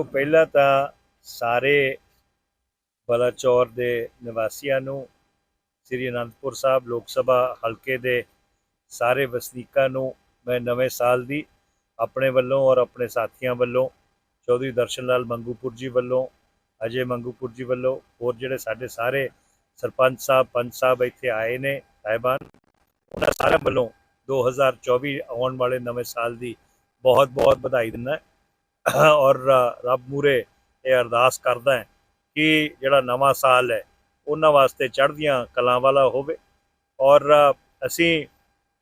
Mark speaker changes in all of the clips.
Speaker 1: ਦੇਖੋ, ਪਹਿਲਾਂ ਤਾਂ ਸਾਰੇ ਬਲਾਚੌਰ ਦੇ ਨਿਵਾਸੀਆਂ ਨੂੰ, ਸ੍ਰੀ ਅਨੰਦਪੁਰ ਸਾਹਿਬ ਲੋਕ ਸਭਾ ਹਲਕੇ ਦੇ ਸਾਰੇ ਵਸਨੀਕਾਂ ਨੂੰ ਮੈਂ ਨਵੇਂ ਸਾਲ ਦੀ ਆਪਣੇ ਵੱਲੋਂ ਔਰ ਆਪਣੇ ਸਾਥੀਆਂ ਵੱਲੋਂ, ਚੌਧਰੀ ਦਰਸ਼ਨ ਲਾਲ ਮੰਗੂਪੁਰ ਜੀ ਵੱਲੋਂ, ਅਜੇ ਮੰਗੂਪੁਰ ਜੀ ਵੱਲੋਂ, ਹੋਰ ਜਿਹੜੇ ਸਾਡੇ ਸਾਰੇ ਸਰਪੰਚ ਸਾਹਿਬ, ਪੰਚ ਸਾਹਿਬ ਇੱਥੇ ਆਏ ਨੇ, ਸਾਹਿਬਾਨ, ਉਹਨਾਂ ਸਾਰਿਆਂ ਵੱਲੋਂ 2024 ਆਉਣ ਵਾਲੇ ਨਵੇਂ ਸਾਲ ਦੀ ਬਹੁਤ ਬਹੁਤ ਵਧਾਈ ਦਿੰਦਾ। ਔਰ ਰੱਬ ਮੂਰੇ ਇਹ ਅਰਦਾਸ ਕਰਦਾ ਹੈ ਕਿ ਜਿਹੜਾ ਨਵਾਂ ਸਾਲ ਹੈ ਉਹਨਾਂ ਵਾਸਤੇ ਚੜ੍ਹਦੀਆਂ ਕਲਾਂ ਵਾਲਾ ਹੋਵੇ ਔਰ ਅਸੀਂ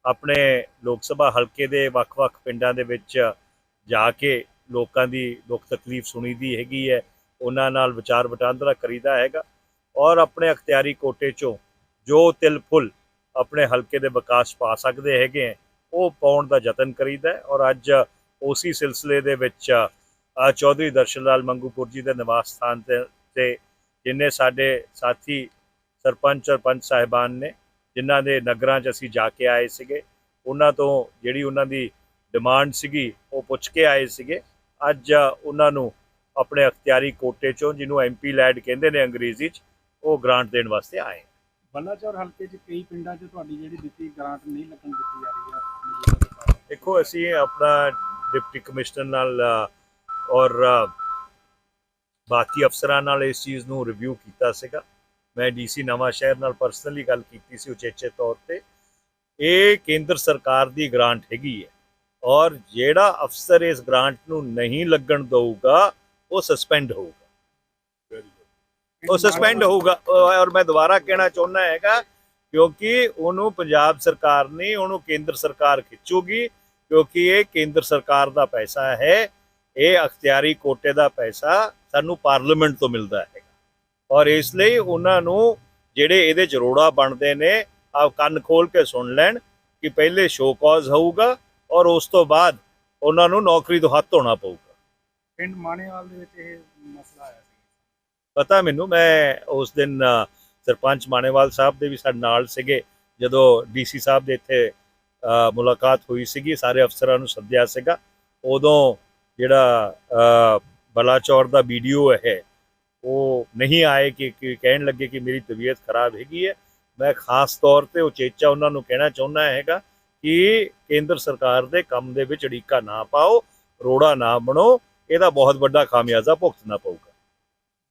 Speaker 1: ਆਪਣੇ ਲੋਕ ਸਭਾ ਹਲਕੇ ਦੇ ਵੱਖ-ਵੱਖ ਪਿੰਡਾਂ ਦੇ ਵਿੱਚ ਜਾ ਕੇ ਲੋਕਾਂ ਦੀ ਦੁੱਖ ਤਕਲੀਫ ਸੁਣੀਦੀ ਹੈਗੀ ਹੈ ਉਹਨਾਂ ਨਾਲ ਵਿਚਾਰ ਵਟਾਂਦਰਾ ਕਰੀਦਾ ਹੈਗਾ ਔਰ ਆਪਣੇ ਅਖਤਿਆਰੀ ਕੋਟੇ ਚੋਂ ਜੋ ਤਿਲ ਫੁੱਲ ਆਪਣੇ ਹਲਕੇ ਦੇ ਵਿਕਾਸ ਪਾ ਸਕਦੇ ਹੈਗੇ ਹੈ, ਉਹ ਪਾਉਣ ਦਾ ਯਤਨ ਕਰੀਦਾ ਔਰ ਅੱਜ ਉਸੇ ਸਿਲਸਿਲੇ ਦੇ ਵਿੱਚ ਚੌਧਰੀ ਦਰਸ਼ਨ ਲਾਲ ਮੰਗੂਪੁਰ ਜੀ ਦੇ ਨਿਵਾਸ ਸਥਾਨ ਤੇ ਤੇ ਜਿੰਨੇ ਸਾਡੇ ਸਾਥੀ ਸਰਪੰਚ ਔਰ ਪੰਚ ਸਾਹਿਬਾਨ ਨੇ ਜਿਨ੍ਹਾਂ ਦੇ ਨਗਰਾਂ 'ਚ ਅਸੀਂ ਜਾ ਕੇ ਆਏ ਸੀਗੇ ਉਹਨਾਂ ਤੋਂ ਜਿਹੜੀ ਉਹਨਾਂ ਦੀ ਡਿਮਾਂਡ ਸੀਗੀ ਉਹ ਪੁੱਛ ਕੇ ਆਏ ਸੀਗੇ ਅੱਜ ਉਹਨਾਂ ਨੂੰ ਆਪਣੇ ਅਖਤਿਆਰੀ ਕੋਟੇ 'ਚੋਂ ਜਿਹਨੂੰ ਐਮਪੀ ਲੈਡ ਕਹਿੰਦੇ ਨੇ ਅੰਗਰੇਜ਼ੀ 'ਚ ਉਹ ਗ੍ਰਾਂਟ ਦੇਣ ਵਾਸਤੇ ਆਏ
Speaker 2: ਬੱਲਾਚੌਰ ਹਲਕੇ 'ਚ ਕਈ ਪਿੰਡਾਂ 'ਚ ਤੁਹਾਡੀ ਜਿਹੜੀ ਦਿੱਤੀ ਗ੍ਰਾਂਟ ਨਹੀਂ ਲੱਗਣ ਦਿੱਤੀ ਜਾ ਰਹੀ ਹੈ।
Speaker 1: ਦੇਖੋ ਅਸੀਂ ਆਪਣਾ ਡਿਪਟੀ ਕਮਿਸ਼ਨਰ ਨਾਲ ਔਰ ਬਾਕੀ ਅਫਸਰਾਂ ਨਾਲ ਇਸ ਚੀਜ਼ ਨੂੰ ਰਿਵਿਊ ਕੀਤਾ ਸੀਗਾ। ਮੈਂ ਡੀਸੀ ਨਵਾਂ ਸ਼ਹਿਰ ਨਾਲ ਪਰਸਨਲੀ ਗੱਲ ਕੀਤੀ ਸੀ ਉਚੇਚੇ ਤੌਰ ਤੇ। ਇਹ ਕੇਂਦਰ ਸਰਕਾਰ ਦੀ ਗ੍ਰਾਂਟ ਹੈਗੀ ਹੈ। ਔਰ ਜਿਹੜਾ ਅਫਸਰ ਇਸ ਗ੍ਰਾਂਟ ਨੂੰ ਨਹੀਂ ਲੱਗਣ ਦਊਗਾ, ਉਹ ਸਸਪੈਂਡ ਹੋਊਗਾ। ਉਹ ਸਸਪੈਂਡ ਹੋਊਗਾ। ਔਰ ਮੈਂ ਦੁਬਾਰਾ ਕਹਿਣਾ ਚਾਹੁੰਦਾ ਹੈਗਾ, ਕਿਉਂਕਿ ਉਹਨੂੰ ਪੰਜਾਬ ਸਰਕਾਰ ਨਹੀਂ ਉਹਨੂੰ ਕੇਂਦਰ ਸਰਕਾਰ ਖਿੱਚੂਗੀ। ਕਿਉਂਕਿ ਇਹ ਕੇਂਦਰ ਸਰਕਾਰ ਦਾ ਪੈਸਾ ਹੈ ਇਹ ਅਖਤਿਆਰੀ ਕੋਟੇ ਦਾ ਪੈਸਾ ਸਾਨੂੰ ਪਾਰਲੀਮੈਂਟ ਤੋਂ ਮਿਲਦਾ ਹੈਗਾ ਔਰ ਇਸ ਲਈ ਉਹਨਾਂ ਨੂੰ ਜਿਹੜੇ ਇਹਦੇ ਚ ਰੋੜਾ ਬਣਦੇ ਨੇ ਆਪ ਕੰਨ ਖੋਲ ਕੇ ਸੁਣ ਲੈਣ ਕਿ ਪਹਿਲੇ ਸ਼ੋ ਕਾਜ਼ ਹੋਊਗਾ ਔਰ ਉਸ ਤੋਂ ਬਾਅਦ ਉਹਨਾਂ ਨੂੰ ਨੌਕਰੀ ਤੋਂ ਹੱਥ ਧੋਣਾ ਪਊਗਾ।
Speaker 2: ਪਿੰਡ ਮਾਣੇਵਾਲ ਦੇ ਵਿੱਚ ਇਹ ਮਸਲਾ ਆਇਆ ਸੀ।
Speaker 1: ਪਤਾ ਮੈਨੂੰ ਮੈਂ ਉਸ ਦਿਨ ਸਰਪੰਚ ਮਾਣੇਵਾਲ ਸਾਹਿਬ ਦੇ ਵੀ ਸਾਡੇ ਨਾਲ ਸੀਗੇ ਜਦੋਂ ਡੀਸੀ ਸਾਹਿਬ ਦੇ ਇੱਥੇ ਮੁਲਾਕਾਤ ਹੋਈ ਸੀਗੀ, ਸਾਰੇ ਅਫਸਰਾਂ ਨੂੰ ਸੱਦਿਆ ਸੀਗਾ। ਉਦੋਂ ਜਿਹੜਾ ਬਲਾਚੌਰ ਦਾ ਵੀਡੀਓ ਹੈ, ਉਹ ਨਹੀਂ ਆਏ ਕਿ ਕਹਿਣ ਲੱਗੇ ਕਿ ਮੇਰੀ ਤਬੀਅਤ ਖਰਾਬ ਹੈਗੀ ਹੈ। ਮੈਂ ਖਾਸ ਤੌਰ ਤੇ ਉਚੇਚਾ ਉਹਨਾਂ ਨੂੰ ਕਹਿਣਾ ਚਾਹੁੰਦਾ ਹੈਗਾ ਕਿ ਕੇਂਦਰ ਸਰਕਾਰ ਦੇ ਕੰਮ ਦੇ ਵਿੱਚ ਅੜਿੱਕਾ ਨਾ ਪਾਓ, ਰੋੜਾ ਨਾ ਬਣੋ, ਇਹਦਾ ਬਹੁਤ ਵੱਡਾ ਖਾਮਿਆਜ਼ਾ ਭੁਗਤਣਾ ਪਊਗਾ।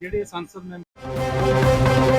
Speaker 2: ਜਿਹੜੇ ਸੰਸਦ ਮੈਂਬਰ